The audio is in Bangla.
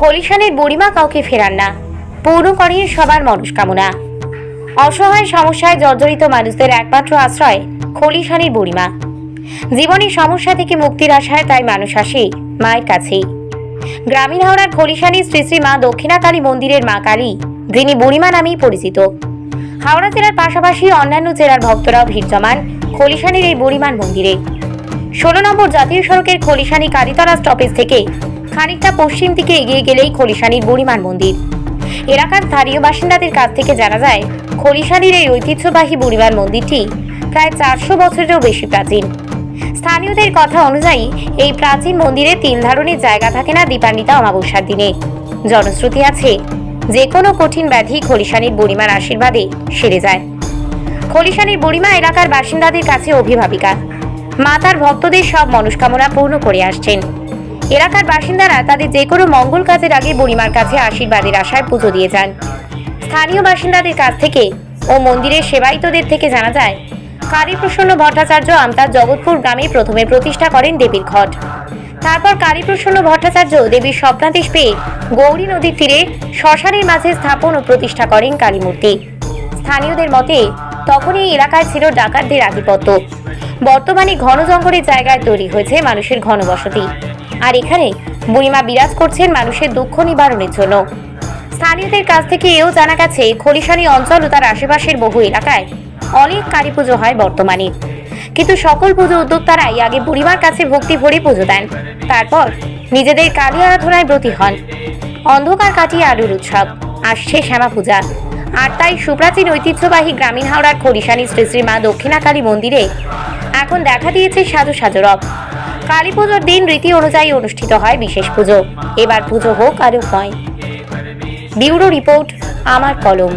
খলিশানের বুড়িমা কাউকে ফেরান না। পূর্ণ করেন সবার মনস্কামনা। অসহায় সমস্যায় জর্জরিত মানুষদের একমাত্র আশ্রয় খলিশানের বুড়িমা। জীবনের সমস্যা থেকে মুক্তির আশায় তাই মানুষ আসে মায়ের কাছেই। গ্রামীণ হাওড়ার খলিশানী শ্রী শ্রী মা দক্ষিণাকালী মন্দিরের মা কালী, যিনি বুড়িমা নামেই পরিচিত। হাওড়া জেলার পাশাপাশি অন্যান্য জেলার ভক্তরাও ভিড় জমান খলিশানীর এই বুড়িমার মন্দিরে। ষোলো নম্বর জাতীয় সড়কের খলিশানি কালীতলা স্টপেজ থেকে খানিকটা পশ্চিম দিকে এগিয়ে গেলেই খলিশানির বুড়িমার মন্দির। এলাকার স্থানীয় বাসিন্দাদের কাছ থেকে জানা যায়, খলিশানির এই ঐতিহ্যবাহী বুড়িমার মন্দিরটি প্রায় চারশো বছরেরও বেশি প্রাচীন। স্থানীয়দের কথা অনুযায়ী, এই প্রাচীন মন্দিরে তিন ধরনের জায়গা থাকে না দীপান্বিতা অমাবস্যার দিনে। জনশ্রুতি আছে, যে কোনো কঠিন ব্যাধি খলিশানির বুড়িমার আশীর্বাদে সেরে যায়। খলিশানির বুড়িমা এলাকার বাসিন্দাদের কাছে অভিভাবিকা। মা তার ভক্তদের সব মনস্কামনা পূর্ণ করে আসছেন। এলাকার বাসিন্দারা তাদের যে কোনো মঙ্গল কাজের আগে বুড়িমার কাছে আশীর্বাদের আশায় পুজো দিয়ে যান। স্থানীয় বাসিন্দাদের কাছ থেকে ও মন্দিরের সেবায়িতদের থেকে জানা যায়, কালীপ্রসন্ন ভট্টাচার্য আমতার জগৎপুর গ্রামে প্রথমে প্রতিষ্ঠা করেন দেবীর ঘট। তারপর কালীপ্রসন্ন ভট্টাচার্য দেবীর স্বপ্নাদেশ পেয়ে গৌরী নদীর তীরে শ্মশানের মাঝে স্থাপন ও প্রতিষ্ঠা করেন কালী মূর্তি স্থানীয়দের মতে তখন এই এলাকায় ছিল ডাকাতদের আধিপত্য। বর্তমানে ঘন জঙ্গলের জায়গায় তৈরি হয়েছে মানুষের ঘনবসতি। আর এখানে বুড়িমা বিরাজ করছেন মানুষের দুঃখ নিবারণের জন্য। স্থানীয়দের কাছ থেকে এও জানা গেছে, খলিশানি অঞ্চল ও তার আশেপাশের বহু এলাকায় অনেক কালী পুজো হয় বর্তমানে। কিন্তু সকল পুজো উদ্যোক্তারাই আগে বুড়িমার কাছে ভক্তি ভরে পুজো দেন। তারপর নিজেদের কালী আরাধনায় ব্রতী হন। অন্ধকার কাটিয়ে আলুর উৎসব। আসছে শ্যামা পূজা। আর তাই সুপ্রাচীন ঐতিহ্যবাহী গ্রামীণ হাওড়ার খরিশানী শ্রী শ্রী মা দক্ষিণাকালী মন্দিরে এখন দেখা দিয়েছে সাজু সাজু রব কালী পুজোর দিন রীতি অনুযায়ী অনুষ্ঠিত হয় বিশেষ পুজো। এবার পুজো হোক আরও হয় ব্যুরো রিপোর্ট, আমার কলম।